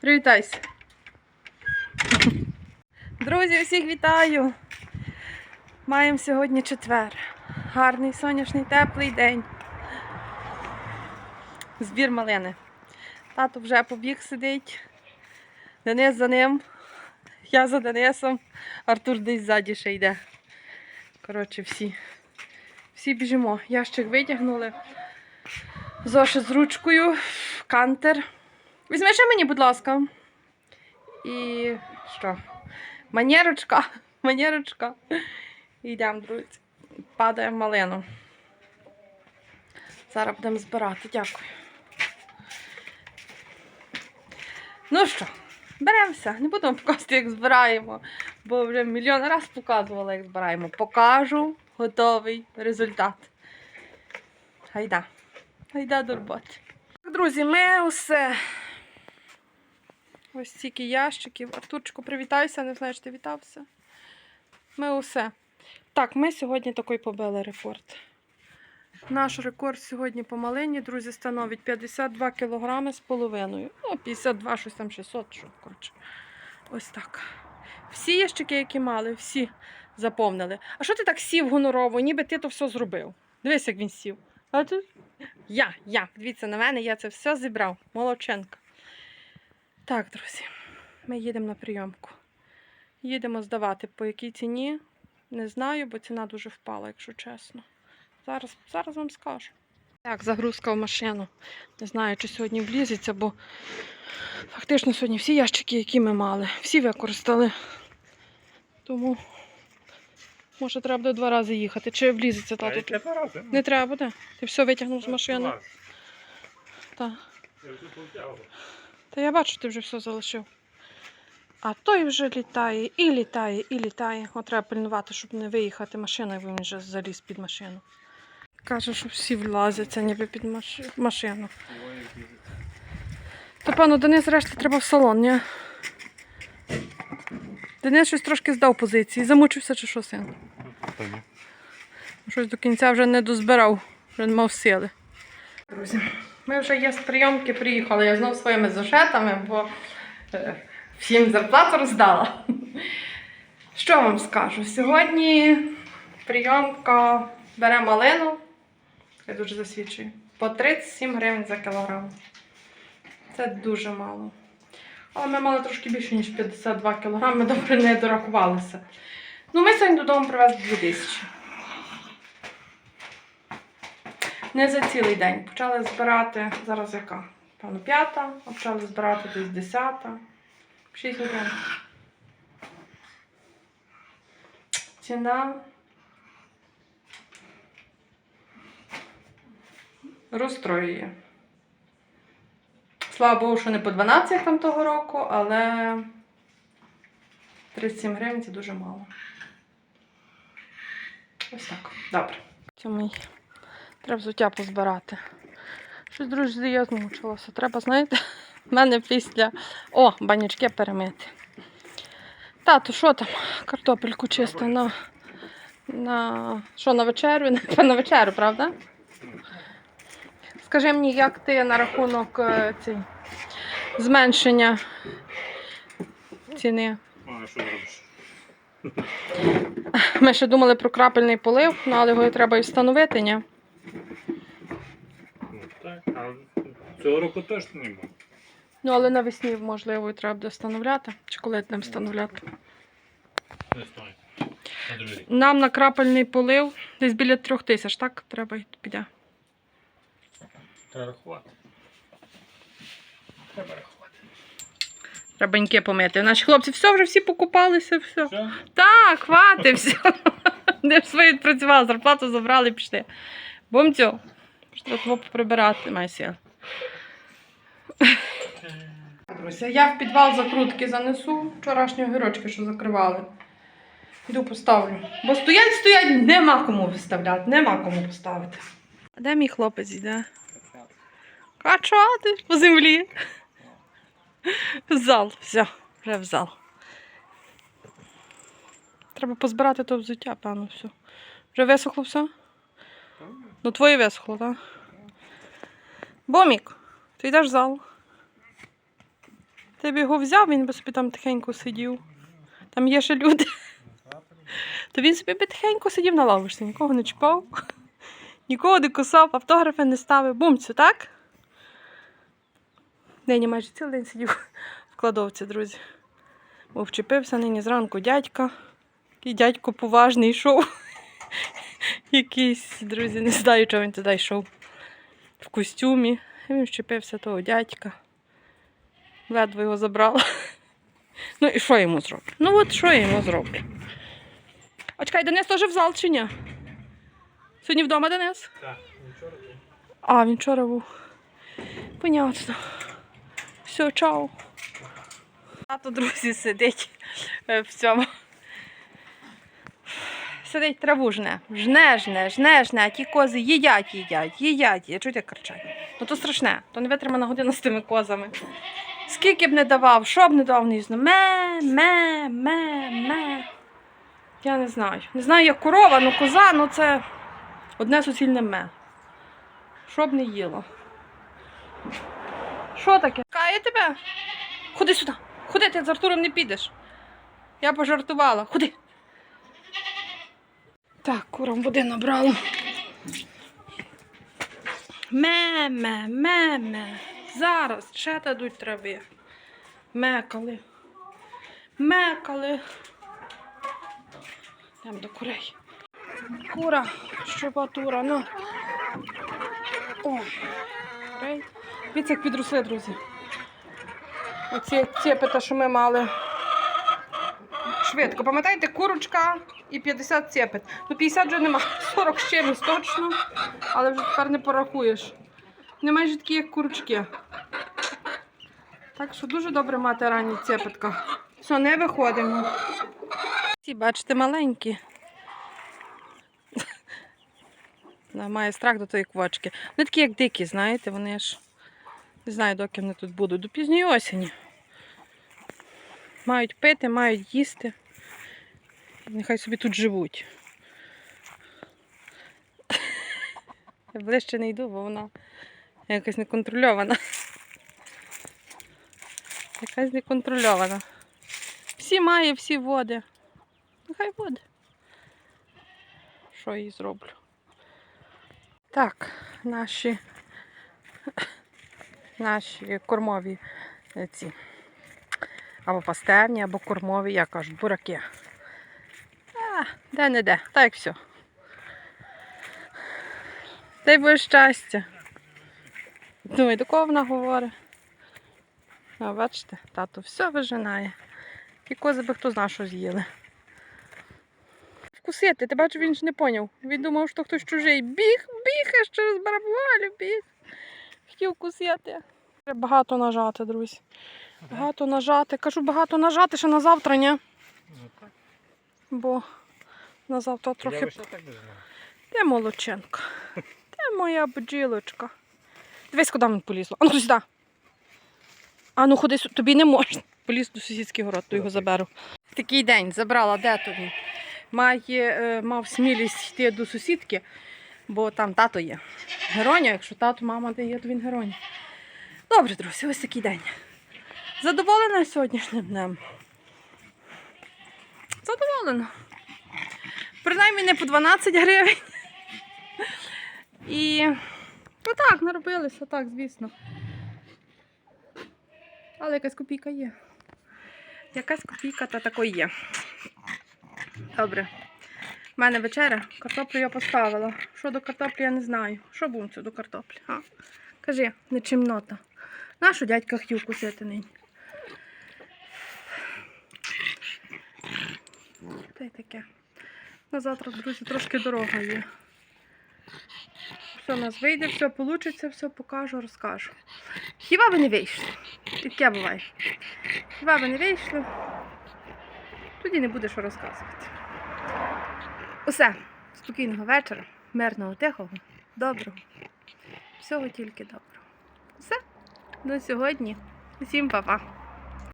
Привітайся. Друзі, всіх вітаю! Маємо сьогодні четвер. Гарний сонячний теплий день. Збір малини. Тато вже побіг сидить. Денис за ним. Я за Денисом. Артур десь ззаді ще йде. Коротше, всі. Всі біжимо. Ящик витягнули. Зошит з ручкою, кантер. Візьми мені, будь ласка. І що? Манерочка. Манерочка. Йдемо, друзі. Падаємо малину. Зараз будемо збирати. Дякую. Ну що, беремося. Не будемо показувати, як збираємо, бо вже мільйон разів показувала, як збираємо. Покажу готовий результат. Гайда. Гайда до роботи. Друзі, ми усе. Ось стільки ящиків. Артурчику, привітайся, не знаю, чи ти вітався. Ми усе. Так, ми сьогодні такий побили рекорд. Наш рекорд сьогодні по малині, друзі, становить 52 кг з половиною. Ну, 52, щось там 600, що, коротше. Ось так. Всі ящики, які мали, всі заповнили. А що ти так сів гонорово, ніби ти то все зробив? Дивись, як він сів. А ти? Я, я. Дивіться на мене, я це все зібрав. Молодченка. Так, друзі, ми їдемо на прийомку. Їдемо здавати. По якій ціні? Не знаю, бо ціна дуже впала, якщо чесно. Зараз, зараз вам скажу. Так, загрузка в машину. Не знаю, чи сьогодні влізеться, бо фактично сьогодні всі ящики, які ми мали, всі використали. Тому, може, треба буде два рази їхати. Чи влізеться Та рази? Не треба буде. Ти все витягнув з машини. Так. Та я бачу, ти вже все залишив. А той вже літає, і літає, і літає. От треба пильнувати, щоб не виїхати машиною, бо він вже заліз під машину. Каже, що всі влазяться ніби під маш- машину. То, пану, Денис решті треба в салон, ні? Денис щось трошки здав позиції. Замучився чи що, син? Та ні. Щось до кінця вже не дозбирав, вже не мав сили. Друзі, ми вже є з прийомки, приїхали. Я знов своїми зошетами, бо е, всім зарплату роздала. Що вам скажу? Сьогодні прийомка бере малину, я дуже засвідчую, по 37 гривень за кілограм. Це дуже мало. Але ми мали трошки більше, ніж 52 кг, ми добре не дорахувалися. Ну, ми сьогодні додому привезли 2000. Не за цілий день. Почали збирати, зараз яка? Певно, п'ята, а почали збирати десь десята. Шість годин. Ціна. Розстроює. Слава Богу, що не по 12 там того року, але 37 гривень це дуже мало. Ось так. Добре. Цьому Треба взуття позбирати. Щось, друзі, я змучилася. Треба, знаєте, в мене після. О, банячки перемити. Тато, що там? Картопельку чисто на. На що, на вечерю? На, вечерю, правда? Скажи мені, як ти на рахунок е, цей, зменшення ціни? А що зробиш? Ми ще думали про крапельний полив, ну, але його треба і встановити, ні? Ну так, а цього року точно не буде. Ну, але навесні, можливо, і треба буде встановляти. Чи коли будемо встановляти? Не знаю. На другий. Нам на крапельний полив десь біля трьох тисяч, так? Треба й піде. Треба рахувати. Треба рахувати. Треба баньки помити. Наші хлопці все вже всі покупалися, все. Все? Так, хватить, все. Ж свої відпрацювали, зарплату забрали і пішли. Бомцю. Що того прибирати. Друзі, я в підвал закрутки занесу вчорашні огірочки, що закривали. Йду поставлю. Бо стоять, стоять, нема кому виставляти, нема кому поставити. А де мій хлопець йде? Качати по землі. В зал, все, вже в зал. Треба позбирати то взуття, певно, все. Вже висохло все? Ну, твоє висохло, так? Бомік, ти йдеш в зал. Ти б його взяв, він би собі там тихенько сидів. Там є ще люди. То він собі би тихенько сидів на лавочці, нікого не чіпав, нікого не кусав, автографи не ставив. Бумцю, так? Нині майже цілий день сидів в кладовці, друзі. Бо вчепився нині зранку дядька. І дядько поважний йшов. Якийсь, друзі, не знаю, чого він туди йшов. В костюмі. І він вчепився того дядька. Ледве його забрала. Ну і що йому зроблю? Ну от що я йому зроблю? А чекай, Денис теж в зал чи ні? Сьогодні вдома Денис? Так, нічого не А, він вчора був. Понятно. Все, чао. Тато, друзі, сидить е, в цьому. Сидить траву жне. Жне, жне, жне, жне, а ті кози їдять, їдять, їдять. Я чую, як кричать. Ну то страшне, то не витримана година з тими козами. Скільки б не давав, що б не давав, не знаю. Ме, ме, ме, ме. Я не знаю. Не знаю, як корова, ну коза, ну це одне суцільне ме. Що б не їло. Що таке? Кає тебе? Ходи сюди. Ходи, ти з Артуром не підеш. Я пожартувала. Ходи. Так, курам води набрала. Ме, ме, ме, ме. Зараз ще дадуть трави. Мекали. Мекали. Йдемо до курей. Кура, щупатура, ну. О. Дивіться, як підросли, друзі. Оці цепета, що ми мали. Швидко. Пам'ятаєте, курочка і 50 цепет. Ну, 50 вже нема, 40 з чимось точно, але вже тепер не порахуєш. Не майже такі, як курочки. Так що дуже добре мати ранні цепетка. Все, не виходимо. Ці, бачите, маленькі. Має страх до тої квочки. Вони такі, як дикі, знаєте, вони ж не знаю, доки вони тут будуть. До пізньої осені. Мають пити, мають їсти. Нехай собі тут живуть. Я ближче не йду, бо вона якась неконтрольована. Якась неконтрольована. Всі має, всі води. Нехай води. Що я їй зроблю? Так, наші, наші кормові е, ці. Або пастерні, або кормові, як кажуть, бураки. А, де не де, так все. Дай Боже щастя. Думаю, до кого вона говорить? А, бачите, тато все вижинає. Ті кози би хто знав, що з'їли. Вкусити, ти бачиш, він ж не поняв. Він думав, що хтось чужий. Біг, біг, аж через бараболю, біг. Хотів вкусити. Треба багато нажати, друзі. Багато нажати. Кажу, багато нажати, ще на завтра, ні? Ну. Бо на завтра трохи. Де молоченка? Де моя бджілочка? Дивись, куди він полізла. А ну сюди. А ну ходи тобі не можна. Поліз до сусідський город, то його заберу. Такий день забрала, де то він? Має, е, мав смілість йти до сусідки, бо там тато є. Героня, якщо тато, мама дає, то він героня. Добре, друзі, ось такий день. Задоволена сьогоднішнім днем? Задоволена. Принаймні не по 12 гривень. І ну так, наробилися, так, звісно. Але якась копійка є. Якась копійка та такої є. Добре. У мене вечеря, картоплю я поставила. Що до картоплі, я не знаю. Що бумцю до картоплі? А? Кажи, не чимнота. Нашу дядька хотів кусити нині. Та й таке. На завтра, друзі, трошки дорога є. Все у нас вийде, все вийде, все покажу, розкажу. Хіба би не вийшло? Таке буває. Хіба би не вийшло, тоді не буде що розказувати. Усе. Спокійного вечора, мирного, тихого, доброго. Всього тільки доброго. Все. До сьогодні. Усім па-па.